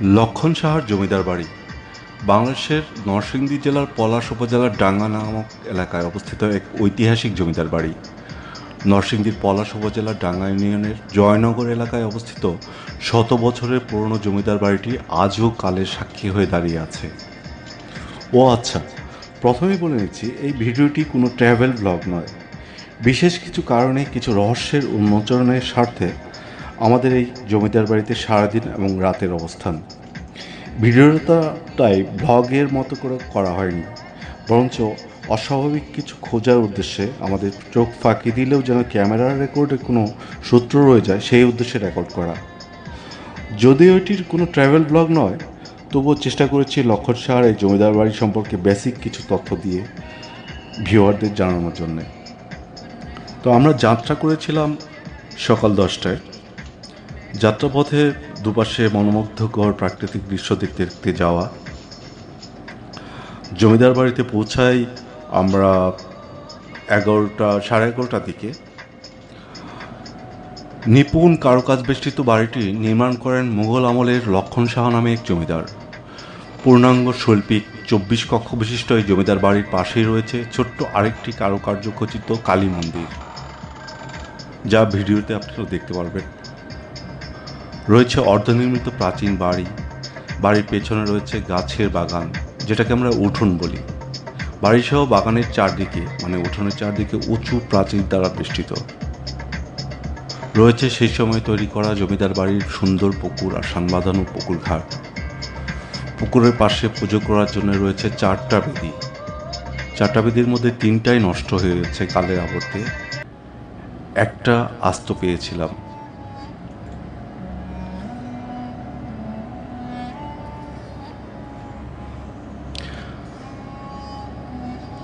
লক্ষণ সাহার জমিদার বাড়ি। বাংলাদেশের নরসিংদী জেলার পলাশ উপজেলার ডাঙ্গা নামক এলাকায় অবস্থিত এক ঐতিহাসিক জমিদার বাড়ি। নরসিংদীর পলাশ উপজেলার ডাঙ্গা ইউনিয়নের জয়নগর এলাকায় অবস্থিত শত বছরের পুরনো জমিদার বাড়িটি আজও কালের সাক্ষী হয়ে দাঁড়িয়ে আছে। ও আচ্ছা প্রথমেই বলে নিচ্ছি, এই ভিডিওটি কোনো ট্র্যাভেল ব্লগ নয়। বিশেষ কিছু কারণে, কিছু রহস্যের উন্মোচনের স্বার্থে আমাদের এই জমিদার বাড়িতে সারাদিন এবং রাতের অবস্থান। ভিডিওটাই ব্লগের মতো করে করা হয়নি, বরঞ্চ অস্বাভাবিক কিছু খোঁজার উদ্দেশ্যে আমাদের চোখ ফাঁকি দিলেও যেন ক্যামেরার রেকর্ডে কোনো সূত্র রয়ে যায়, সেই উদ্দেশ্যে রেকর্ড করা। যদিও এটির কোনো ট্রাভেল ব্লগ নয়, তবুও চেষ্টা করেছি লক্ষণ সাহার এই জমিদার বাড়ি সম্পর্কে বেসিক কিছু তথ্য দিয়ে ভিউয়ারদের জানানোর জন্যে। তো আমরা যাত্রা করেছিলাম সকাল দশটায়। যাত্রাপথে দুপাশে মনোমুগ্ধকর প্রাকৃতিক দৃশ্য দেখতে দেখতে যাওয়া। জমিদার বাড়িতে পৌঁছাই আমরা এগারোটা, সাড়ে এগারোটার দিকে। নিপুণ কারুকাজ বেষ্টিত বাড়িটি নির্মাণ করেন মুঘল আমলের লক্ষণ সাহা নামে এক জমিদার। পূর্ণাঙ্গ শৈল্পিক চব্বিশ কক্ষ বিশিষ্ট এই জমিদার বাড়ির পাশেই রয়েছে ছোট্ট আরেকটি কারুকার্য খচিত কালী মন্দির। যা ভিডিওতে আপনারা দেখতে পারবেন। রয়েছে অর্ধনির্মিত প্রাচীন বাড়ি। বাড়ির পেছনে রয়েছে গাছের বাগান, যেটাকে আমরা উঠোন বলি। বাড়িসহ বাগানের চারদিকে মানে উঠোনের চারদিকে উঁচু প্রাচীর দ্বারা বেষ্টিত। রয়েছে সেই সময় তৈরি করা জমিদার বাড়ির সুন্দর পুকুর আর সানবাঁধানো পুকুর ঘাট। পুকুরের পাশে পুজো করার জন্য রয়েছে চারটা বেদি। চারটা বেদির মধ্যে তিনটাই নষ্ট হয়ে গেছে কালের আবর্তে। একটা আস্ত পেয়েছিলাম।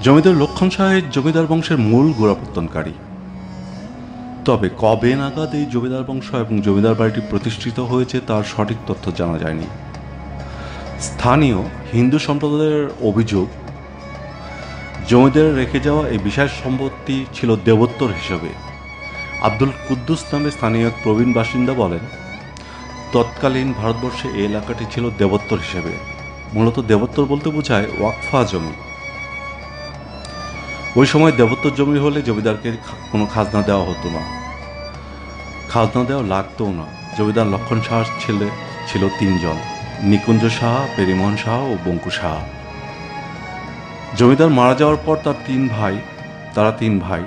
জমিদার লক্ষণ সাহেব জমিদার বংশের মূল গোড়াপত্তনকারী। তবে কবে নাগাদ এই জমিদার বংশ এবং জমিদার বাড়িটি প্রতিষ্ঠিত হয়েছে তার সঠিক তথ্য জানা যায়নি। স্থানীয় হিন্দু সম্প্রদায়ের অভিযোগ, জমিদার রেখে যাওয়া এই বিশাল সম্পত্তি ছিল দেবোত্তর হিসেবে। আব্দুল কুদ্দুস নামে স্থানীয় এক প্রবীণ বাসিন্দা বলেন, তৎকালীন ভারতবর্ষে এই এলাকাটি ছিল দেবোত্তর হিসেবে। মূলত দেবোত্তর বলতে বোঝায় ওয়াকফা জমি। ওই সময় দেবোত্তর জমি হলে জমিদারকে কোনো খাজনা দেওয়া হতো না। খাজনা দেওয়া লাগতো না। জমিদার লক্ষণ সাহার ছেলে ছিল তিনজন। নিকুঞ্জ সাহা, পেরিমোহন সাহা ও বঙ্কু সাহা। জমিদার মারা যাওয়ার পর তার তিন ভাই তারা তিন ভাই।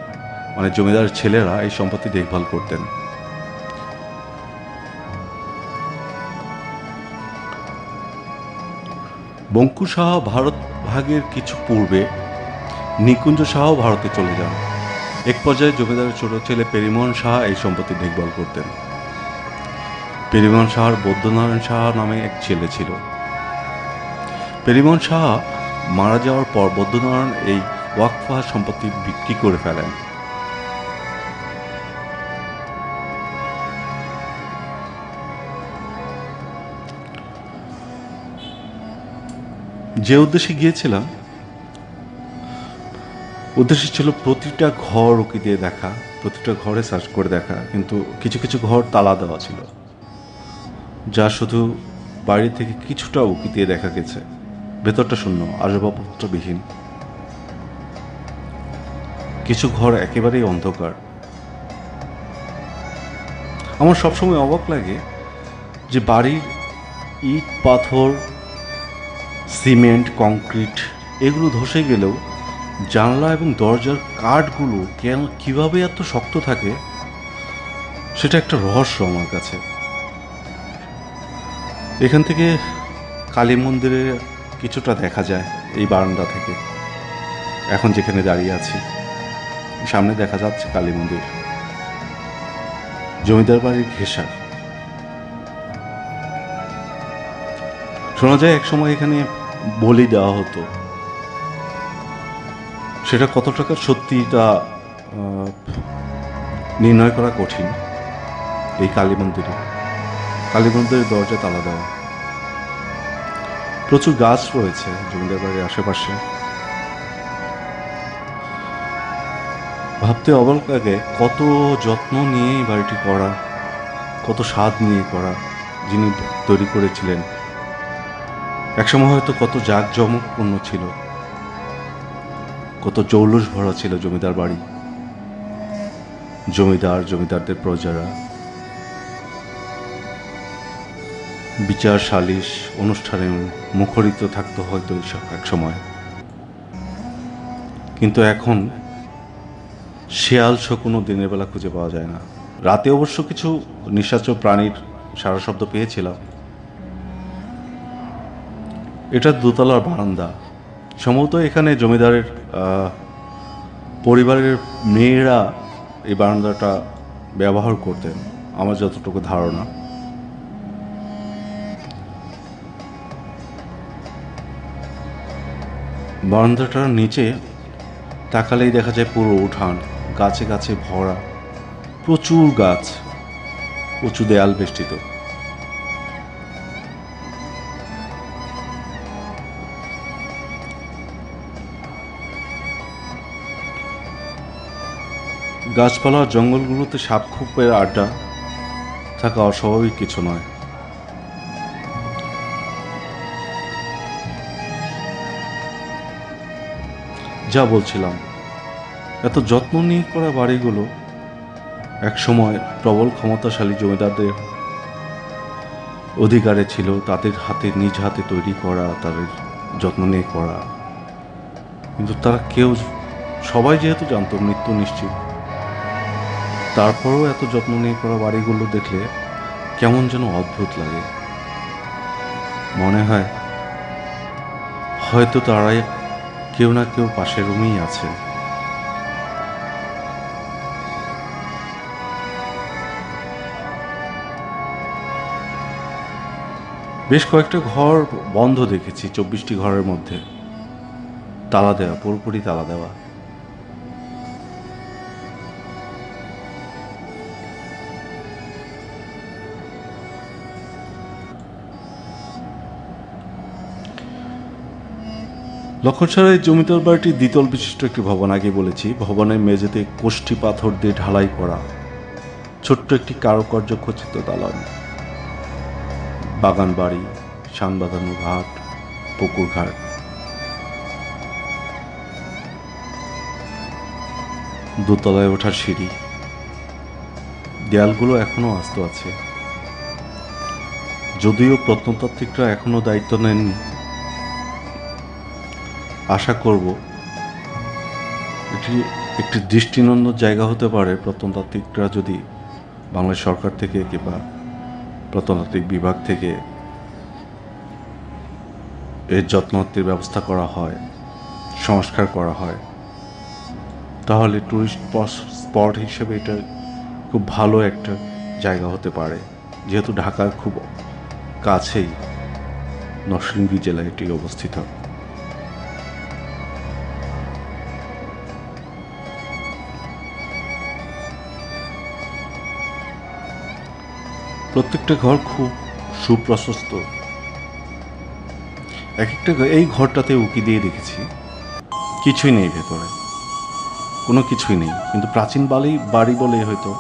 মানে জমিদার ছেলেরা এই সম্পত্তি দেখভাল করতেন। বঙ্কু সাহা ভারত ভাগের কিছু পূর্বে নিকুঞ্জ সাহাও ভারতে চলে যান। এক পর্যায়ে জমিদারের ছোট ছেলে পেরিমোহন সাহা এই সম্পত্তি দেখভাল করতেন। পেরিমোহন সাহার বৌদ্ধনারায়ণ সাহা নামে এক ছেলে ছিল। পেরিমোহন সাহা মারা যাওয়ার পর বৌদ্ধনারায়ণ এই ওয়াকফা সম্পত্তি বিক্রি করে ফেলেন। যে উদ্দেশ্যে গিয়েছিলাম উদ্দেশ্য ছিল প্রতিটা ঘর উকি দিয়ে দেখা, প্রতিটা ঘরে সার্চ করে দেখা, কিন্তু কিছু কিছু ঘর তালা দেওয়া ছিল। যা শুধু বাইরে থেকে কিছুটা উকি দিয়ে দেখা গেছে। ভেতরটা শূন্য, আসবাবপত্রবিহীন। কিছু ঘর একেবারেই অন্ধকার। আমার সবসময় অবাক লাগে যে বাড়ির ইট, পাথর, সিমেন্ট, কংক্রিট, এগুলো ধসে গেলেও জানলা এবং দরজার কাঠগুলো কেন কীভাবে এত শক্ত থাকে, সেটা একটা রহস্য আমার কাছে। এখান থেকে কালী মন্দিরে কিছুটা দেখা যায়, এই বারান্দা থেকে। এখন যেখানে দাঁড়িয়ে আছি, সামনে দেখা যাচ্ছে কালী মন্দির। জমিদার বাড়ির ঘেঁষার। শোনা যায়, একসময় এখানে বলি দেওয়া হতো। সেটা কত টাকা? সত্যি তা আহ, নির্ণয় করা কঠিন এই কালী মন্দিরে। কালী মন্দিরের দরজা তালা দেওয়া। প্রচুর গাছ রয়েছে জমিদার বাড়ির আশেপাশে। ভাবতে অবাক লাগে কত যত্ন নিয়ে এই বাড়িটি করা কত স্বাদ নিয়ে করা যিনি তৈরি করেছিলেন। একসময় হয়তো কত জাঁকজমকপূর্ণ ছিল। কত জৌলুস ভরা ছিল জমিদার বাড়ি। জমিদার, জমিদারদের প্রজারা। বিচার সালিশ অনুষ্ঠানে মুখরিত থাকতো হয়তো এসব এক সময়। কিন্তু এখন শেয়াল কোনো দিনের বেলা খুঁজে পাওয়া যায় না। রাতে অবশ্য কিছু নিশাচর প্রাণীর সারা শব্দ পেয়েছিলাম। এটা দোতলার বারান্দা। সম্ভবত এখানে জমিদারের পরিবারের মেয়েরা এই বারান্দাটা ব্যবহার করতেন, আমার যতটুকু ধারণা। বারান্দাটার নিচে তাকালেই দেখা যায় পুরো উঠান, গাছে গাছে ভরা, প্রচুর গাছ, উঁচু দেয়াল বেষ্টিত। গাছপালা আর জঙ্গলগুলোতে সাপখোপের আড্ডা থাকা অস্বাভাবিক কিছু নয়। যা বলছিলাম, এত যত্ন নিয়ে করা বাড়িগুলো এক সময় প্রবল ক্ষমতাশালী জমিদারদের অধিকারে ছিল, তাদের হাতে নিজ হাতে তৈরি করা, তাদের যত্ন নিয়ে করা। কিন্তু তারা কেউ, সবাই যেহেতু জানত মৃত্যু নিশ্চিত। তারপরেও এত যত্ন নিয়ে করা বাড়িগুলো দেখলে কেমন যেন অদ্ভুত লাগে। মনে হয় হয়তো তারাই কেউ না কেউ পাশের রুমেই আছে। বেশ কয়েকটা ঘর বন্ধ দেখেছি, চব্বিশটি ঘরের মধ্যে। তালা দেওয়া, পুরোপুরি তালা দেওয়া। লক্ষণসারের জমিদার বাড়িটি দ্বিতল বিশিষ্ট একটি ভবন আগে বলেছি। ভবনের মেঝেতে কোষ্ঠী পাথর দিয়ে ঢালাই করা। ছোট্ট একটি কারুকার্য খচিত দালান। বাগান বাড়ি শান ঘাট, পুকুর ঘাট। দোতলায় ওঠার সিঁড়ি। দেয়ালগুলো এখনও আস্ত আছে। যদিও প্রত্নতাত্ত্বিকরা এখনও দায়িত্ব নেননি আশা করব এটি একটি দৃষ্টিনন্দন জায়গা হতে পারে প্রত্নতাত্ত্বিকরা যদি বাংলাদেশ সরকার থেকে কিংবা প্রত্নতাত্ত্বিক বিভাগ থেকে এর যত্নত্বের ব্যবস্থা করা হয়, সংস্কার করা হয়, তাহলে টুরিস্ট স্পট হিসেবে এটা খুব ভালো একটা জায়গা হতে পারে। যেহেতু ঢাকার খুব কাছেই নরসিংদী জেলায় এটি অবস্থিত। প্রত্যেকটা ঘর খুব সুপ্রশস্ত। এক একটা এই ঘরটাতে উকি দিয়ে দেখেছি, কিছুই নেই ভেতরে। কোনো কিছুই নেই, কিন্তু প্রাচীন বাড়ি বাড়ি বলে হয়তো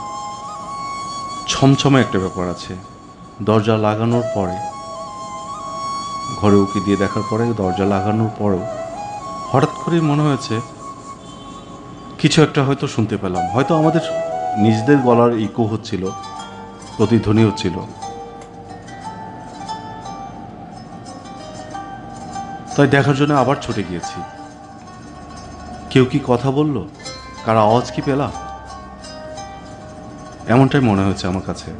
ছমছমে একটা ব্যাপার আছে। দরজা লাগানোর পরে, ঘরে উকি দিয়ে দেখার পরে, দরজা লাগানোর পরেও হঠাৎ করেই মনে হয়েছে, কিছু একটা হয়তো শুনতে পেলাম। হয়তো আমাদের নিজেদের গলার ইকো হচ্ছিল। প্রতিধ্বনি হচ্ছিল তাই দেখার জন্য আবার ছুটে গিয়েছি। কেউ কি কথা বলল? কার আওয়াজ কি পেলাম? এমনটাই মনে হয়েছে আমার কাছে।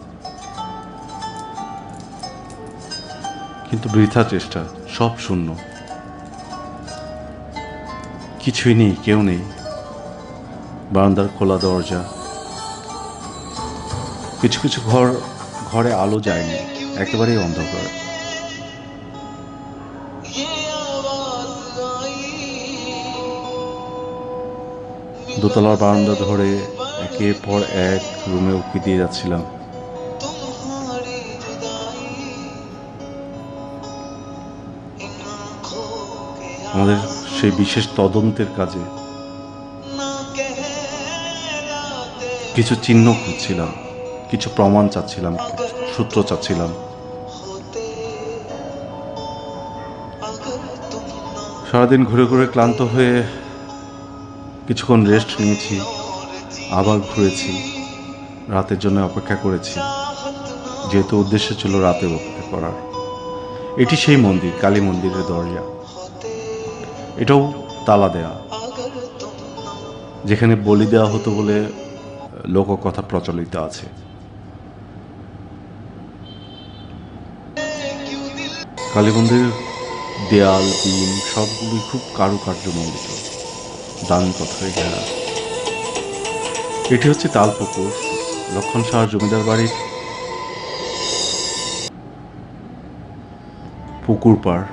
কিন্তু বৃথা চেষ্টা, সব শূন্য। কিছুই নেই, কেউ নেই। বারান্দার খোলা দরজা। কিছু কিছু ঘর, ঘরে আলো যায়নি, একেবারেই অন্ধকার। দোতলার বারান্দা ধরে একের পর এক রুমে উঁকি দিয়ে যাচ্ছিলাম। আমাদের সেই বিশেষ তদন্তের কাজে কিছু চিহ্ন খুঁজছিলাম। কিছু প্রমাণ চাচ্ছিলাম, সূত্র চাচ্ছিলাম। সারাদিন ঘুরে ঘুরে ক্লান্ত হয়ে কিছুক্ষণ রেস্ট নিয়েছি, আবার ঘুরেছি, রাতের জন্য অপেক্ষা করেছি। যেহেতু উদ্দেশ্য ছিল রাতে অপেক্ষা করার। এটি সেই মন্দির, কালী মন্দিরের দরজা। এটাও তালা দেয়া। যেখানে বলি দেওয়া হতো বলে লোককথা প্রচলিত আছে। কালী মন্দিরের দেয়াল, বিম সবগুলি খুব কারুকার্যমণ্ডিত। দান পাথরে ঘেরা। এটি হচ্ছে তালপুকুর, লক্ষণ শাহ জমিদার বাড়ির পুকুর পাড়।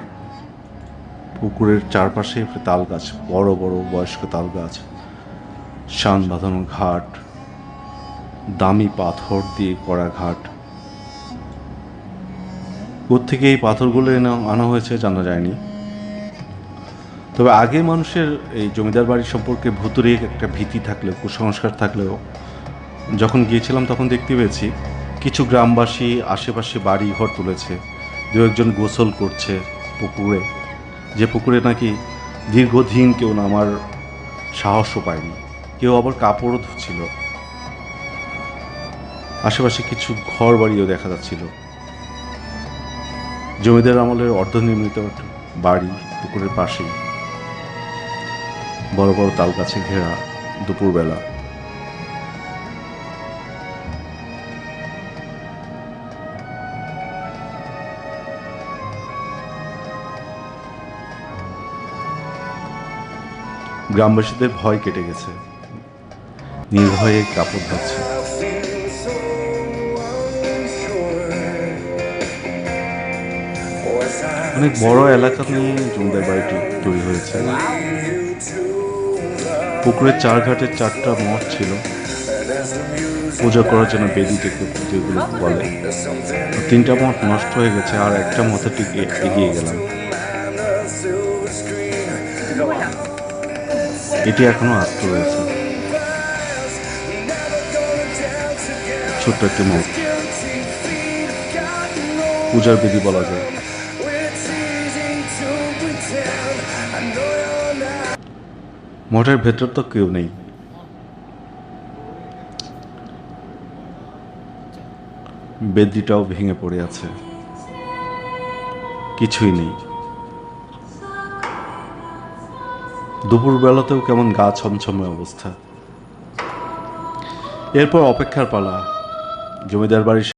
পুকুরের চারপাশে তাল গাছ বড় বড় বয়স্ক তাল গাছ শান বাঁধানো ঘাট, দামি পাথর দিয়ে করা ঘাট। থেকে এই পাথরগুলো এনে আনা হয়েছে জানা যায়নি। তবে আগে মানুষের এই জমিদার বাড়ি সম্পর্কে ভুতুরে একটা ভীতি থাকলেও, কুসংস্কার থাকলেও, যখন গিয়েছিলাম তখন দেখতে পেয়েছি, কিছু গ্রামবাসী আশেপাশে বাড়ি ঘর তুলেছে, দু একজন গোসল করছে পুকুরে, যে পুকুরে নাকি দীর্ঘদিন কেউ নামার সাহসও পায়নি, কেউ আবার কাপড়ও ধুচ্ছিল। আশেপাশে কিছু ঘর বাড়িও দেখা যাচ্ছিল। জমিদার আমলের অর্ধনির্মিত বাড়ি পুকুরের পাশেই। বড় বড় তাল গাছে ঘেরা দুপুরবেলা। গ্রামবাসীদের ভয় কেটে গেছে। নির্ভয়ে কাপড় ধরছে। অনেক বড় এলাকা নিয়ে জমিদার বাড়িটি তৈরি হয়েছে। পুকুরের চার ঘাটে চারটা মঠ ছিল। পূজা করার জন্য বেদি যেগুলো বলে। তিনটা মঠ নষ্ট হয়ে গেছে, আর একটা মঠের দিকে এগিয়ে গেলাম। এটি এখনও আস্ত রয়েছে। ছোট্ট একটি মঠ। পূজার বিধি বলা যায়। মঠের ভেতর তো কেউ নেই। বেদিটাও ভেঙে পড়ে আছে। কিছুই নেই। দুপুরবেলাতেও কেমন গা ছমছমে অবস্থা। এরপর অপেক্ষার পালা। জমিদার বাড়ির